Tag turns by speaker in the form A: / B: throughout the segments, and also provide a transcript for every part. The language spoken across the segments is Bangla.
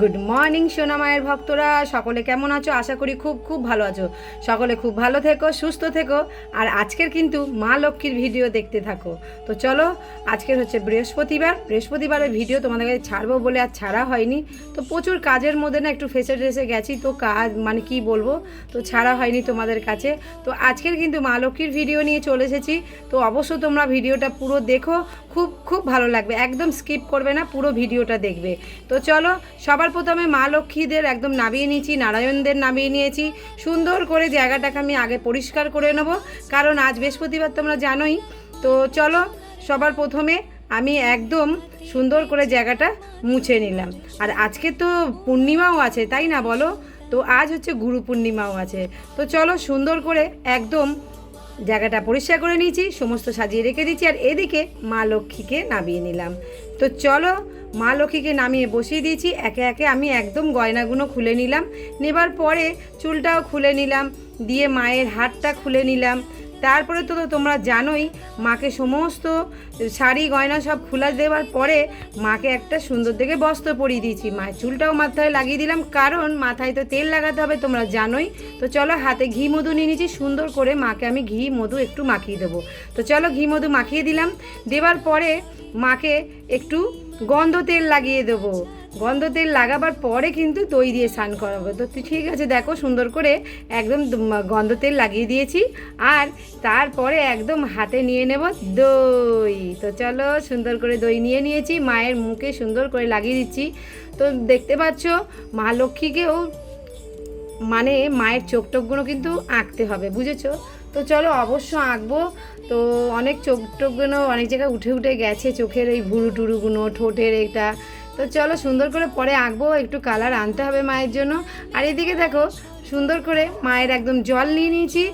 A: গুড মর্নিং সোনা মায়ের ভক্তরা। সকলে কেমন আছো? আশা করি খুব খুব ভালো আছো। সকলে খুব ভালো থেকো, সুস্থ থেকো। আর আজকের কিন্তু মা লক্ষ্মীর ভিডিও দেখতে থাকো। তো চলো, আজকের হচ্ছে বৃহস্পতিবার। বৃহস্পতিবারের ভিডিও তোমাদের কাছে ছাড়বো বলে আর ছাড়া হয়নি। তো প্রচুর কাজের মধ্যে না একটু ফেসে টেসে গেছি। তো কাজ মানে কি বলব? তো ছাড়া হয়নি তোমাদের কাছে। তো আজকের কিন্তু মা লক্ষ্মীর ভিডিও নিয়ে চলে এসেছি। তো অবশ্যই তোমরা ভিডিওটা পুরো দেখো। খুব খুব ভালো লাগবে। একদম স্কিপ করবে না, পুরো ভিডিওটা দেখবে। তো চলো সবার প্রথমে মা লক্ষ্মীদের একদম নামিয়ে নিয়েছি, নারায়ণদের নামিয়ে নিয়েছি। সুন্দর করে জায়গাটাকে আমি আগে পরিষ্কার করে নেব, কারণ আজ বৃহস্পতিবার তোমরা জানোই। তো চলো, সবার প্রথমে আমি একদম সুন্দর করে জায়গাটা মুছে নিলাম। আর আজকে তো পূর্ণিমাও আছে, তাই না বলো? তো আজ হচ্ছে গুরু পূর্ণিমাও আছে। তো চলো, সুন্দর করে একদম জায়গাটা পরিষ্কার করে নিয়েছি, সমস্ত সাজিয়ে রেখে দিচ্ছি আর এদিকে মা লক্ষ্মীকে নামিয়ে নিলাম। তো চলো মা লক্ষ্মীকে নামিয়ে বসিয়ে দিয়েছি। একে একে আমি একদম গয়নাগুলো খুলে নিলাম। নেবার পরে চুলটাও খুলে নিলাম, দিয়ে মায়ের হাতটা খুলে নিলাম। তারপরে তো তোমরা জানোই, মাকে সমস্ত শাড়ি, গয়না সব খোলা দেওয়ার পরে মাকে একটা সুন্দর দেখে বস্ত্র পরিয়ে দিয়েছি। মায়ের চুলটাও মাথায় লাগিয়ে দিলাম, কারণ মাথায় তো তেল লাগাতে হবে, তোমরা জানোই। তো চলো হাতে ঘি মধু নিয়ে নিয়েছি, সুন্দর করে মাকে আমি ঘি মধু একটু মাখিয়ে দেবো। তো চলো ঘি মধু মাখিয়ে দিলাম। দেওয়ার পরে মাকে একটু গন্ধ তেল লাগিয়ে দেবো। গন্ধ তেল লাগাবার পরে কিন্তু দই দিয়ে স্নান করাবো। তো ঠিক আছে, দেখো সুন্দর করে একদম গন্ধ তেল লাগিয়ে দিয়েছি। আর তারপরে একদম হাতে নিয়ে নেব দই। তো চলো সুন্দর করে দই নিয়ে নিয়েছি, মায়ের মুখে সুন্দর করে লাগিয়ে দিচ্ছি। তো দেখতে পাচ্ছ, মা লক্ষ্মীকেও মানে মায়ের চোখ টোকগুলো কিন্তু আঁকতে হবে, বুঝেছ? তো চলো অবশ্য আঁকবো। তো অনেক চোখ টোকগুলো অনেক জায়গায় উঠে উঠে গেছে চোখের এই ভুরু টুরুগুলো, ঠোঁটের এটা। তো চলো সুন্দর করে পরে আঁকবো, একটু কালার আনতে হবে মায়ের জন্য। আর এদিকে দেখো, সুন্দর করে মায়ের একদম জল নিয়ে নিয়েছি।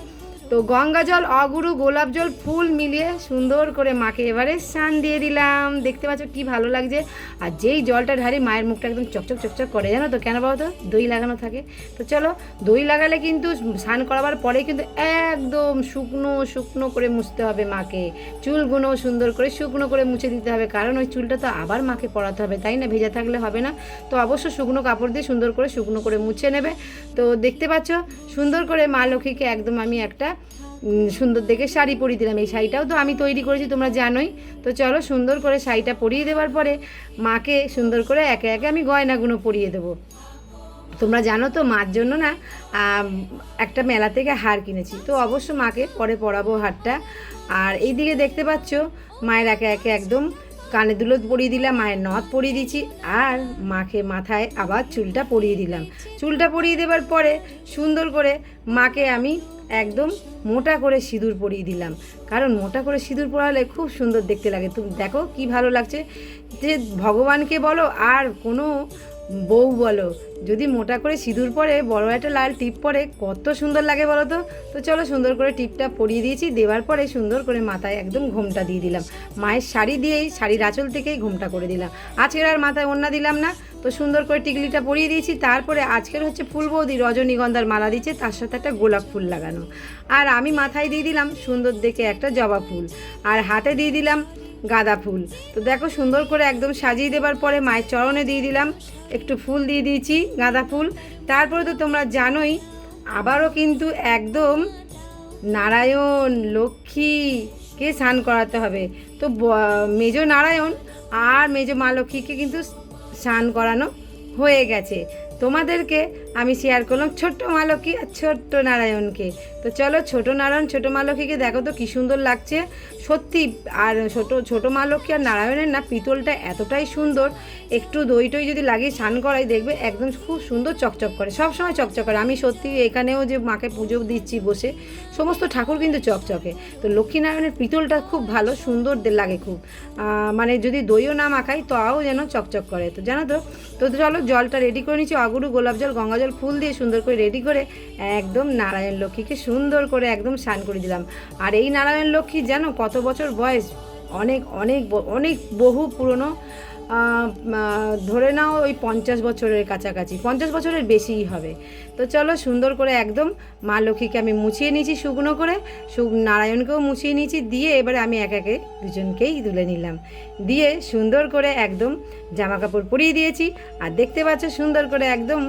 A: তো গঙ্গা জল, অগুরু, গোলাপ জল, ফুল মিলিয়ে সুন্দর করে মাকে এবারে স্নান দিয়ে দিলাম। দেখতে পাচ্ছ কি ভালো লাগছে। আর যেই জলটা ঢালি, মায়ের মুখটা একদম চকচক চকচক করে, জানো তো? কেন বলো তো দই লাগানো থাকে। তো চলো, দই লাগালে কিন্তু স্নান করাবার পরে কিন্তু একদম শুকনো শুকনো করে মুছতে হবে মাকে। চুলগুলো সুন্দর করে শুকনো করে মুছে দিতে হবে। কারণ ওই চুলটা তো আবার মাকে পরাতে হবে, তাই না? ভেজা থাকলে হবে না। তো অবশ্য শুকনো কাপড় দিয়ে সুন্দর করে শুকনো করে মুছে নেবে। তো দেখতে পাচ্ছ, সুন্দর করে মা লক্ষ্মীকে একদম আমি একটা সুন্দর দেখে শাড়ি পরিয়ে দিলাম এই শাড়িটাও তো আমি তৈরি করেছি, তোমরা জানোই। তো চলো সুন্দর করে শাড়িটা পরিয়ে দেওয়ার পরে মাকে সুন্দর করে একে একে আমি গয়নাগুলো পরিয়ে দেবো। তোমরা জানো তো মার জন্য না একটা মেলা থেকে হার কিনেছি। তো অবশ্য মাকে পরে পরাবো হারটা। আর এইদিকে দেখতে পাচ্ছ, মায়ের একে একে একদম কানে দুলো পরিয়ে দিলাম, মায়ের নথ পরিয়ে দিচ্ছি আর মাকে মাথায় আবার চুলটা পরিয়ে দিলাম। চুলটা পরিয়ে দেওয়ার পরে সুন্দর করে মাকে আমি একদম মোটা করে সিঁদুর পরিয়ে দিলাম। কারণ মোটা করে সিঁদুর পরালে খুব সুন্দর দেখতে লাগে। তুমি দেখো কি ভালো লাগছে। যে ভগবানকে বলো, আর কোনো বউ বলো, যদি মোটা করে সিঁদুর পরে, বড় একটা লাল টিপ পরে, কত সুন্দর লাগে বলো তো? তো চলো সুন্দর করে টিপটা পরিয়ে দিয়েছি, দেওয়ার পরে সুন্দর করে মাথায় একদম ঘোমটা দিয়ে দিলাম। মায়ের শাড়ি দিয়েই শাড়ির আঁচল থেকেই ঘোমটা করে দিলাম। আজকের আর মাথায় ওড়না দিলাম না, তো সুন্দর করে টিকলিটা পরিয়ে দিয়েছি, তারপরে আজকের হচ্ছে ফুল বৌদি রজনীগন্ধার মালা দিচ্ছে, তার সাথে একটা গোলাপ ফুল লাগানো। আর আমি মাথায় দিয়ে দিলাম সুন্দর দেখে একটা জবা ফুল, আর হাতে দিয়ে দিলাম গাঁদা ফুল। তো দেখো সুন্দর করে একদম সাজিয়ে দেবার পরে মায়ের চরণে দিয়ে দিলাম। একটু ফুল দিয়ে দিয়েছি গাঁদা ফুল। তারপরে তো তোমরা জানোই, আবারও কিন্তু একদম নারায়ণ লক্ষ্মীকে স্নান করাতে হবে। তো মেজ নারায়ণ আর মেজ মা লক্ষ্মীকে কিন্তু স্নান করানো হয়ে গেছে। তোমাদেরকে আমি শেয়ার করলাম ছোট্ট মা লক্ষ্মী আর ছোট্ট নারায়ণকে। তো চলো ছোট নারায়ণ, ছোট মা লক্ষ্মীকে দেখো তো কী সুন্দর লাগছে। সত্যি, আর ছোট ছোট মা লক্ষ্মী আর নারায়ণের না পিতলটা এতটাই সুন্দর। একটু দই টই যদি লাগিয়ে স্নান করাই, দেখবে একদম খুব সুন্দর চকচক করে। সব সময় চকচক করে। আমি সত্যি এখানেও যে মাকে পুজো দিচ্ছি বসে, সমস্ত ঠাকুর কিন্তু চকচকে। তো লক্ষ্মীনারায়ণের পিতলটা খুব ভালো, সুন্দর লাগে খুব। মানে যদি দইও না মাখাই, তাও যেন চকচক করে। তো জানো তো? তো চলো জলটা রেডি করে নিচ্ছি। অগুরু গোলাপ জল, গঙ্গা জল ফুল দিয়ে সুন্দর করে রেডি করে একদম নারায়ণ লক্ষ্মীকে সুন্দর করে একদম স্নান করে দিলাম। আর এই নারায়ণ লক্ষ্মী যেন কত বছর বয়স? অনেক অনেক অনেক বহু পুরনো ধরে নাও ওই পঞ্চাশ বছরের কাছাকাছি, পঞ্চাশ বছরের বেশিই হবে। তো চলো সুন্দর করে একদম মা লক্ষ্মীকে আমি মুছিয়ে নিয়েছি শুকনো করে নারায়ণকেও মুছিয়ে নিয়েছি, দিয়ে এবারে আমি এক একে দুজনকেই তুলে নিলাম। দিয়ে সুন্দর করে একদম জামা কাপড় পরিয়ে দিয়েছি, আর দেখতে পাচ্ছ সুন্দর করে একদম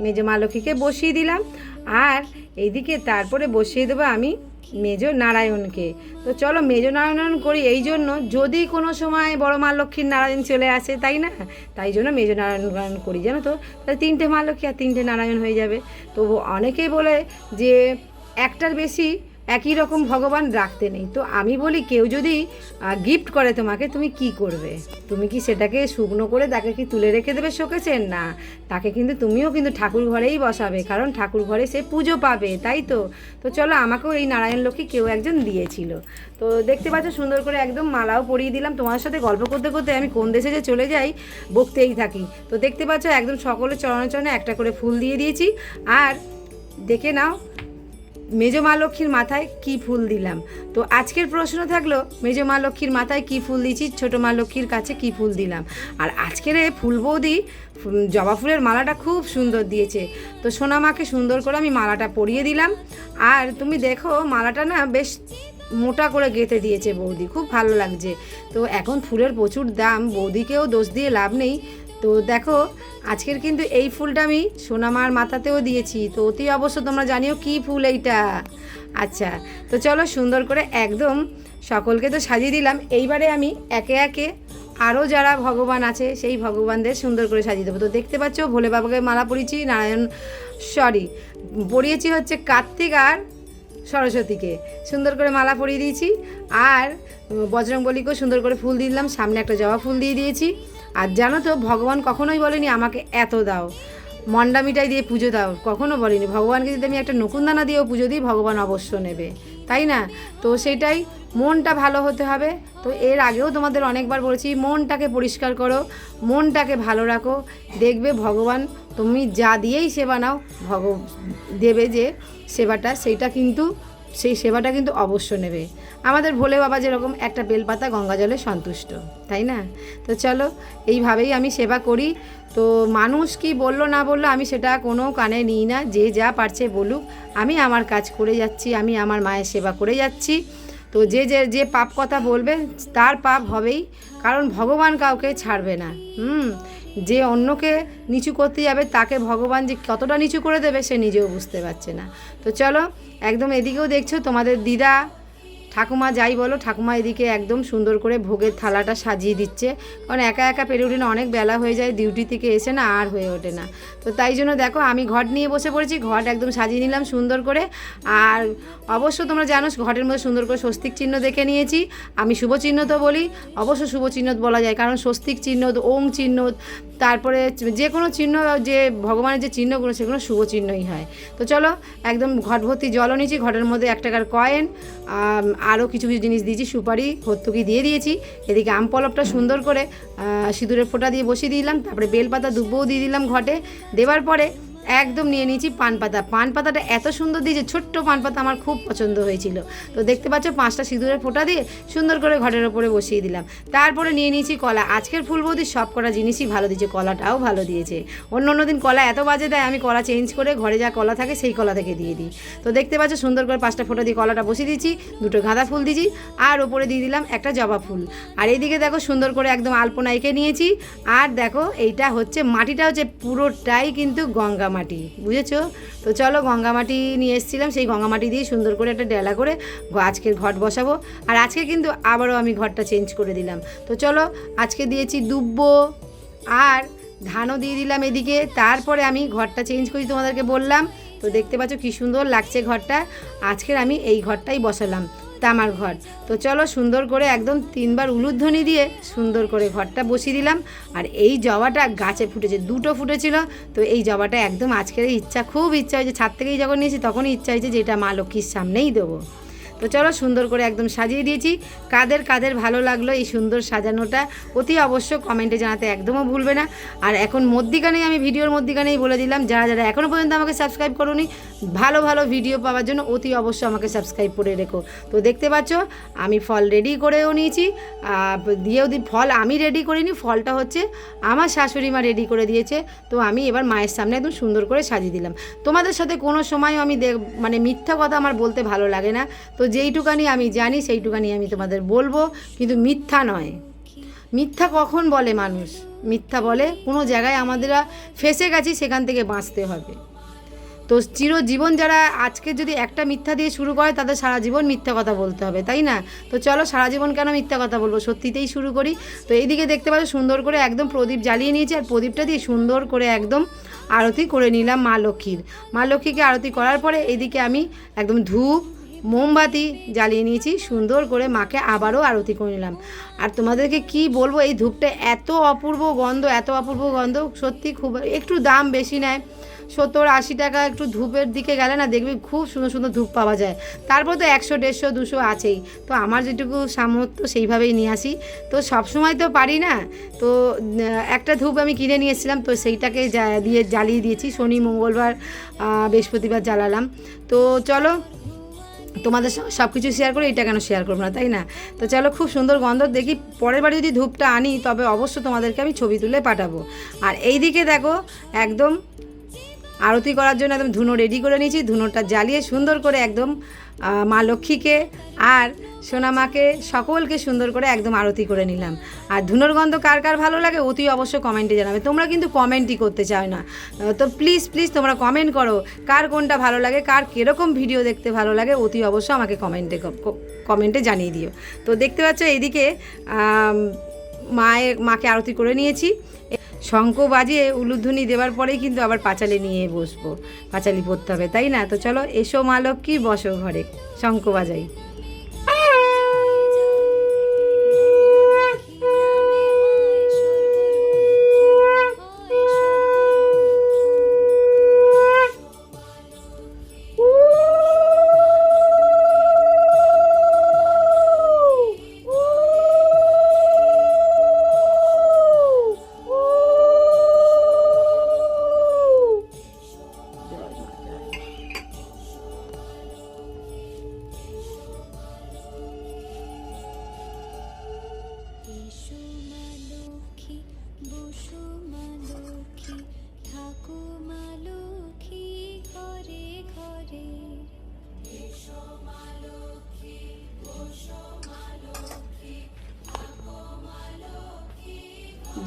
A: মেজো মা লক্ষ্মীকে বসিয়ে দিলাম। আর এইদিকে তারপরে বসিয়ে দেবো আমি মেজো নারায়ণকে। তো চলো মেজ নারায়ণ করি, এই জন্য যদি কোনো সময় বড় মা লক্ষ্মীর নারায়ণ চলে আসে, তাই না? তাই জন্য মেজ নারায়ণ করি, জানো তো? তাহলে তিনটে মা লক্ষ্মী আর তিনটে নারায়ণ হয়ে যাবে। তো অনেকেই বলে যে, একটার বেশি একই রকম ভগবান রাখতে নেই। তো আমি বলি, কেউ যদি গিফট করে তোমাকে, তুমি কি করবে? তুমি কি সেটাকে শুকনো করে তাকে কি তুলে রেখে দেবে শোকেছেন না। তাকে কিন্তু তুমিও কিন্তু ঠাকুর ঘরেই বসাবে, কারণ ঠাকুর ঘরে সে পুজো পাবে, তাই তো? তো চলো, আমাকেও এই নারায়ণ লক্ষ্মী কেউ একজন দিয়েছিল। তো দেখতে পাচ্ছ, সুন্দর করে একদম মালাও পরিয়ে দিলাম। তোমার সাথে গল্প করতে করতে আমি কোন দেশে যে চলে যাই, বকতেই থাকি। তো দেখতে পাচ্ছ, একদম সকলের চরণে চরণে একটা করে ফুল দিয়ে দিয়েছি। আর দেখে নাও মেজ মা লক্ষ্মীর মাথায় কি ফুল দিলাম? তো আজকের প্রশ্ন থাকল, মেজ মা লক্ষ্মীর মাথায় কি ফুল দিয়েছি? ছোট মা লক্ষ্মীর কাছে কি ফুল দিলাম? আর আজকের এ ফুল বৌদি জবা ফুলের মালাটা খুব সুন্দর দিয়েছে। তো সোনা মাকে সুন্দর করে আমি মালাটা পরিয়ে দিলাম। আর তুমি দেখো, মালাটা না বেশ মোটা করে গেঁথে দিয়েছে বৌদি, খুব ভালো লাগছে। তো এখন ফুলের প্রচুর দাম, বৌদিকেও দোষ দিয়ে লাভ নেই। তো দেখো, আজকের কিন্তু এই ফুলটা আমি সোনামার মাথাতেও দিয়েছি, তো অতি অবশ্য তোমরা জানিও কি ফুল এইটা। আচ্ছা তো চলো সুন্দর করে একদম সকলকে তো সাজিয়ে দিলাম। এইবারে আমি একে একে আরও যারা ভগবান আছে, সেই ভগবানদের সুন্দর করে সাজিয়ে দেবো। তো দেখতে পাচ্ছ ভোলে বাবাকে মালা পরিয়েছি, নারায়ণ সরি পরিয়েছি হচ্ছে কার্তিক আর সরস্বতীকে। সুন্দর করে মালা পরিয়ে দিয়েছি। আর বজরংবলীকেও সুন্দর করে ফুল দিয়ে দিলাম। সামনে একটা জবা ফুল দিয়ে দিয়েছি। আর জানো তো, ভগবান কখনোই বলেনি আমাকে এত দাও। মন্ডা মিঠাই দিয়ে পুজো দাও। কখনো বলেনি। ভগবানকে যদি আমি একটা নকুনদানা দিয়েও পুজো দিই, ভগবান অবশ্য নেবে। তাই না? তো সেটাই, মনটা ভালো হতে হবে। তো এর আগেও তোমাদের অনেকবার বলেছি, মনটাকে পরিষ্কার করো, মনটাকে ভালো রাখো। দেখবে ভগবান, তুমি যা দিয়েই সেবা নাও, ভগ, দেবে যে সেবাটা, সেইটা কিন্তু, সেই সেবাটা কিন্তু অবশ্য নেবে। আমাদের ভোলে বাবা যেরকম একটা বেলপাতা গঙ্গা জলে সন্তুষ্ট, তাই না? তো চলো, এইভাবেই আমি সেবা করি। তো মানুষ কি বলল না বলল আমি সেটা কোনো কানে নিই না, যে যা পারছে বলুক। আমি আমার কাজ করে যাচ্ছি, আমি আমার মায়ের সেবা করে যাচ্ছি। তো যে যে যে পাপ কথা বলবে, তার পাপ হবেই, কারণ ভগবান কাউকে ছাড়বে না। হুম যে অন্যকে নিচু করতে যাবে, তাকে ভগবান যে কতটা নিচু করে দেবে, সে নিজেও বুঝতে পারছে না। তো চলো, একদম এদিকেও দেখছ, তোমাদের দিদা ঠাকুমা যাই বলো, ঠাকুমা এদিকে একদম সুন্দর করে ভোগের থালাটা সাজিয়ে দিচ্ছে। কারণ একা একা পেরে উঠে না অনেক বেলা হয়ে যায় ডিউটি থেকে এসে না আর হয়ে ওঠে না। তো তাই জন্য দেখো, আমি ঘট নিয়ে বসে পড়েছি, ঘট একদম সাজিয়ে নিলাম সুন্দর করে। আর অবশ্য তোমরা জানো, ঘটের মধ্যে সুন্দর করে স্বস্তিক চিহ্ন দেখে নিয়েছি। আমি শুভ চিহ্ন তো বলি, অবশ্য শুভ চিহ্ন বলা যায়, কারণ স্বস্তিক চিহ্ন ওং চিহ্ন তারপরে যে কোনো চিহ্ন, যে ভগবানের যে চিহ্নগুলো, সেগুলো শুভ চিহ্নই হয়। তো চলো, একদম ঘট ভর্তি জলও নিয়েছি ঘটের মধ্যে এক টাকার কয়েন আরও কিছু কিছু জিনিস দিয়েছি, সুপারি, ভর্তুকি দিয়ে দিয়েছি। এদিকে আম পলপটা সুন্দর করে সিঁদুরের ফোঁটা দিয়ে বসিয়ে দিলাম, তারপরে বেলপাতা দুব্বও দিয়ে দিলাম ঘটে। দেওয়ার পরে একদম নিয়ে নিয়েছি পান পাতা। পান পাতাটা এত সুন্দর দিয়েছে, ছোট্ট পান পাতা আমার খুব পছন্দ হয়েছিল। তো দেখতে পাচ্ছ, পাঁচটা সিঁদুরের ফোঁটা দিয়ে সুন্দর করে ঘটের ওপরে বসিয়ে দিলাম। তারপরে নিয়ে নিয়েছি কলা। আজকের ফুলবৌদি সব কটা জিনিসই ভালো দিয়েছে, কলাটাও ভালো দিয়েছে। অন্য অন্য দিন কলা এত বাজে দেয়, আমি কলা চেঞ্জ করে ঘরে যা কলা থাকে সেই কলা থেকে দিয়ে দিই। তো দেখতে পাচ্ছ, সুন্দর করে পাঁচটা ফোঁটা দিয়ে কলাটা বসিয়ে দিয়েছি, দুটো গাঁদা ফুল দিয়েছি, আর ওপরে দিয়ে দিলাম একটা জবা ফুল। আর এইদিকে দেখো, সুন্দর করে একদম আলপনা এঁকে নিয়েছি। আর দেখো, এইটা হচ্ছে মাটিটা হচ্ছে পুরোটাই কিন্তু গঙ্গা মাটি বুঝেছ? তো চলো গঙ্গা মাটি নিয়ে এসেছিলাম, সেই গঙ্গা মাটি দিয়ে সুন্দর করে একটা ডেলা করে আজকের ঘট বসাবো। আর আজকে কিন্তু আবারও আমি ঘরটা চেঞ্জ করে দিলাম। তো চলো, আজকে দিয়েছি দুব্ব, আর ধানও দিয়ে দিলাম এদিকে। তারপরে আমি ঘরটা চেঞ্জ করি তোমাদেরকে বললাম। তো দেখতে পাচ্ছ কী সুন্দর লাগছে ঘরটা। আজকের আমি এই ঘরটাই বসালাম। তামার ঘর। তো চলো সুন্দর করে একদম তিনবার উলুধ্বনি দিয়ে সুন্দর করে ঘরটা বসিয়ে দিলাম। আর এই জবাটা গাছে ফুটেছে, দুটো ফুটেছিল। তো এই জবাটা একদম আজকের ইচ্ছা, খুব ইচ্ছা হয়েছে ছাদ থেকেই যখন নিয়েছি তখনই ইচ্ছা হয়েছে যে এটা মা লক্ষ্মীর সামনেই দেবো। তো চলো সুন্দর করে একদম সাজিয়ে দিয়েছি। কাদের কাদের ভালো লাগল এই সুন্দর সাজানোটা, অতি অবশ্য কমেন্টে জানাতে একদমও ভুলবে না। আর এখন মধ্যিখানেই আমি ভিডিওর মধ্যিখানেই বলে দিলাম, যারা যারা এখনও পর্যন্ত আমাকে সাবস্ক্রাইব করোনি, ভালো ভালো ভিডিও পাওয়ার জন্য অতি অবশ্য আমাকে সাবস্ক্রাইব করে রেখো। তো দেখতে পাচ্ছ, আমি ফল রেডি করেও নিয়েছি দিয়েও দি, ফল আমি রেডি করিনি, ফলটা হচ্ছে আমার শাশুড়ি মা রেডি করে দিয়েছে। তো আমি এবার মায়ের সামনে একদম সুন্দর করে সাজিয়ে দিলাম। তোমাদের সাথে কোনো সময় আমি মানে মিথ্যা কথা আমার বলতে ভালো লাগে না। তো যেইটুকানি আমি জানি, সেইটুকানি আমি তোমাদের বলব, কিন্তু মিথ্যা নয়। মিথ্যা কখন বলে মানুষ? মিথ্যা বলে কোনো জায়গায় আমাদের ফেসে গেছি, সেখান থেকে বাঁচতে হবে। তো চিরজীবন যারা আজকে যদি একটা মিথ্যা দিয়ে শুরু করে, তাদের সারা জীবন মিথ্যা কথা বলতে হবে, তাই না? তো চলো সারা জীবন কেন মিথ্যা কথা বলব? সত্যিতেই শুরু করি। তো এইদিকে দেখতে পাচ্ছ, সুন্দর করে একদম প্রদীপ জ্বালিয়ে নিয়েছি, আর প্রদীপটা দিয়ে সুন্দর করে একদম আরতি করে নিলাম মা লক্ষ্মীর। মা লক্ষ্মীকে আরতি করার পরে এইদিকে আমি একদম ধূপ মোমবাতি জ্বালিয়ে নিয়েছি, সুন্দর করে মাকে আবারও আরতি করে নিলাম। আর তোমাদেরকে কি বলব, এই ধূপটা এত অপূর্ব গন্ধ, এত অপূর্ব গন্ধ, সত্যি খুব একটু দাম বেশি নেয়। সত্তর আশি টাকা একটু ধূপের দিকে গেলে না দেখবি খুব সুন্দর সুন্দর ধূপ পাওয়া যায়। তারপর তো একশো, দেড়শো, দুশো আছেই। তো আমার যেটুকু সামর্থ্য সেইভাবেই নিয়ে আসি। তো সব সময় তো পারি না। তো একটা ধূপ আমি কিনে নিয়ে এসেছিলাম, তো সেইটাকে দিয়ে জ্বালিয়ে দিয়েছি। শনি, মঙ্গলবার বৃহস্পতিবার জ্বালালাম। তো চলো তোমাদের সঙ্গে সব কিছু শেয়ার করে এটা কেন শেয়ার করব না, তাই না? তো চলো খুব সুন্দর গন্ধ, দেখি পরের বারে যদি ধূপটা আনি, তবে অবশ্য তোমাদেরকে আমি ছবি তুলে পাঠাবো। আর এই দিকে দেখো, একদম আরতি করার জন্য একদম ধুনো রেডি করে নিয়েছি, ধুনোটা জ্বালিয়ে সুন্দর করে একদম মা লক্ষ্মীকে আর সোনামাকে সকলকে সুন্দর করে একদম আরতি করে নিলাম। আর ধুনোর গন্ধ কার কার ভালো লাগে অতি অবশ্য কমেন্টে জানাবে। তোমরা কিন্তু কমেন্টই করতে চাও না। তো প্লিজ প্লিজ তোমরা কমেন্ট করো, কার কোনটা ভালো লাগে, কার কীরকম ভিডিও দেখতে ভালো লাগে, অতি অবশ্য আমাকে কমেন্টে কমেন্টে জানিয়ে দিও। তো দেখতে পাচ্ছ এইদিকে মায়ের মাকে আরতি করে নিয়েছি। শঙ্খ বাজিয়ে উলুধ্বনি দেওয়ার পরেই কিন্তু আবার পাঁচালি নিয়ে বসবো। পাঁচালি পড়তে হবে, তাই না? তো চলো এসো মা লক্ষ্মী, বসো ঘরে। শঙ্খ বাজাই।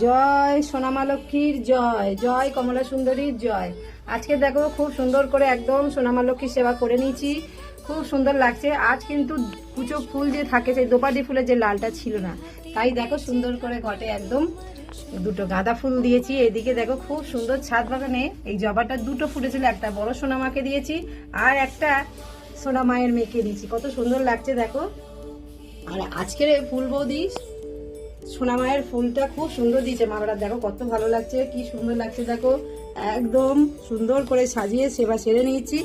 A: জয় সোনামা লক্ষ্মীর জয় জয় কমলা সুন্দরীর জয়। আজকে দেখো খুব সুন্দর করে একদম সোনামা লক্ষ্মীর সেবা করে নিয়েছি। খুব সুন্দর লাগছে। আজ কিন্তু কুচো ফুল যে থাকে, সেই দোপাটি ফুলের যে লালটা ছিল না, তাই দেখো সুন্দর করে ঘটে একদম দুটো গাঁদা ফুল দিয়েছি। এদিকে দেখো খুব সুন্দর ছাদ বাগানে এই জবাটা দুটো ফুটেছিল, একটা বড় সোনামাকে দিয়েছি আর একটা সোনা মায়ের মেয়েকে দিয়েছি কত সুন্দর লাগছে, দেখো। আর আজকের ফুল বৌদি সোনা মায়ের ফুলটা খুব সুন্দর দিয়েছে। মামারা দেখো, কত ভালো লাগছে, কি সুন্দর লাগছে, দেখো। একদম সুন্দর করে সাজিয়ে সেবা সেরে নিয়েছি।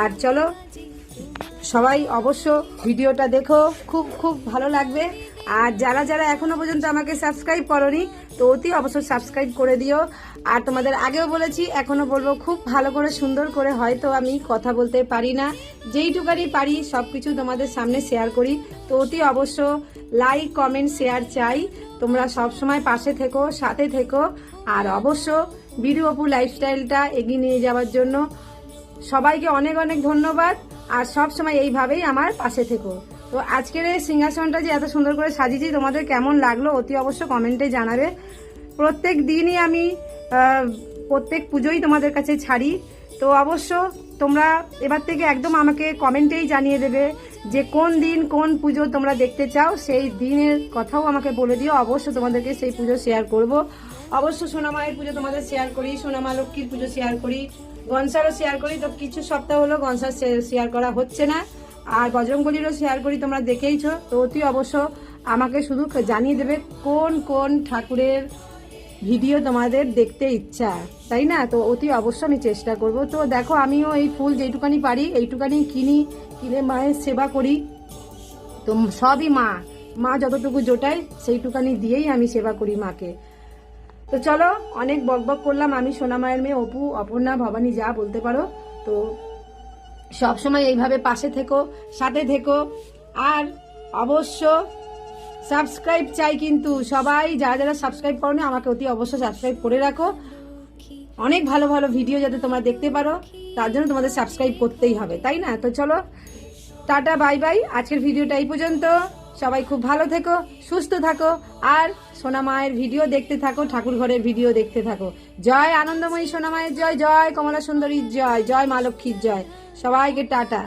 A: আর চলো, সবাই অবশ্য ভিডিওটা দেখো, খুব খুব ভালো লাগবে। আর যারা যারা এখনও পর্যন্ত আমাকে সাবস্ক্রাইব করনি, তো অতি অবশ্যই সাবস্ক্রাইব করে দিও। আর তোমাদের আগেও বলেছি, এখনও বলব খুব ভালো করে, সুন্দর করে হয়তো আমি কথা বলতে পারি না। যেইটুকানি পারি সব কিছু তোমাদের সামনে শেয়ার করি। তো অতি অবশ্য লাইক কমেন্ট শেয়ার চাই। তোমরা সব সময় পাশে থেকো, সাথে থেকো। আর অবশ্য বিরু অপু লাইফস্টাইলটা এগিয়ে নিয়ে যাওয়ার জন্য সবাইকে অনেক অনেক ধন্যবাদ। আর সব সময় এইভাবেই আমার পাশে থেকো। তো আজকের এই সিংহাসনটা যে এত সুন্দর করে সাজিয়েছি, তোমাদের কেমন লাগল অতি অবশ্য কমেন্টে জানাবে। প্রত্যেক দিনই আমি প্রত্যেক পুজোই তোমাদের কাছে ছাড়ি। তো অবশ্য তোমরা এবার থেকে একদম আমাকে কমেন্টেই জানিয়ে দেবে যে কোন দিন কোন পুজো তোমরা দেখতে চাও, সেই দিনের কথাও আমাকে বলে দিও। অবশ্য তোমাদেরকে সেই পুজো শেয়ার করব। অবশ্য সোনামায়ের পুজো তোমাদের শেয়ার করি, সোনামা লক্ষ্মীর পুজো শেয়ার করি, গনসারও শেয়ার করি। তো কিছু সপ্তাহ হলো গনসার শেয়ার করা হচ্ছে না। আর বজরঙ্গলিরও শেয়ার করি, তোমরা দেখেইছো। তো অতি অবশ্য আমাকে শুধু জানিয়ে দেবে কোন কোন ঠাকুরের ভিডিও তোমাদের দেখতে ইচ্ছা, তাই না? তো অতি অবশ্য আমি চেষ্টা করব। তো দেখো, আমিও এই ফুল যেইটুকানি পারি, এইটুকানি কিনি, কিনে মায়ের সেবা করি। তো সবই মা মা যতটুকু জোটায়, সেইটুকানি দিয়েই আমি সেবা করি মাকে। তো চলো, অনেক বক বক করলাম আমি, সোনা মায়ের মেয়ে অপু, অপর্ণা, ভবানী, যা বলতে পারো। তো সব সময় এইভাবে পাশে থেকো, সাথে থেকো। আর অবশ্য সাবস্ক্রাইব চাই কিন্তু সবাই, যারা যারা সাবস্ক্রাইব করো আমাকে অতি অবশ্য সাবস্ক্রাইব করে রাখো। অনেক ভালো ভালো ভিডিও যাতে তোমরা দেখতে পারো, তার জন্য তোমাদের সাবস্ক্রাইব করতেই হবে, তাই না? তো চলো, টাটা, বাই বাই। আজকের ভিডিওটা এই পর্যন্ত। সবাই খুব ভালো থেকো, সুস্থ থাকো, আর সোনা মায়ের ভিডিও দেখতে থাকো, ঠাকুর ঘরের ভিডিও দেখতে থাকো। জয় আনন্দময়ী সোনা মায়ের জয় জয় কমলা সুন্দরীর জয় জয় মা লক্ষ্মীর জয়। সবাইকে টাটা।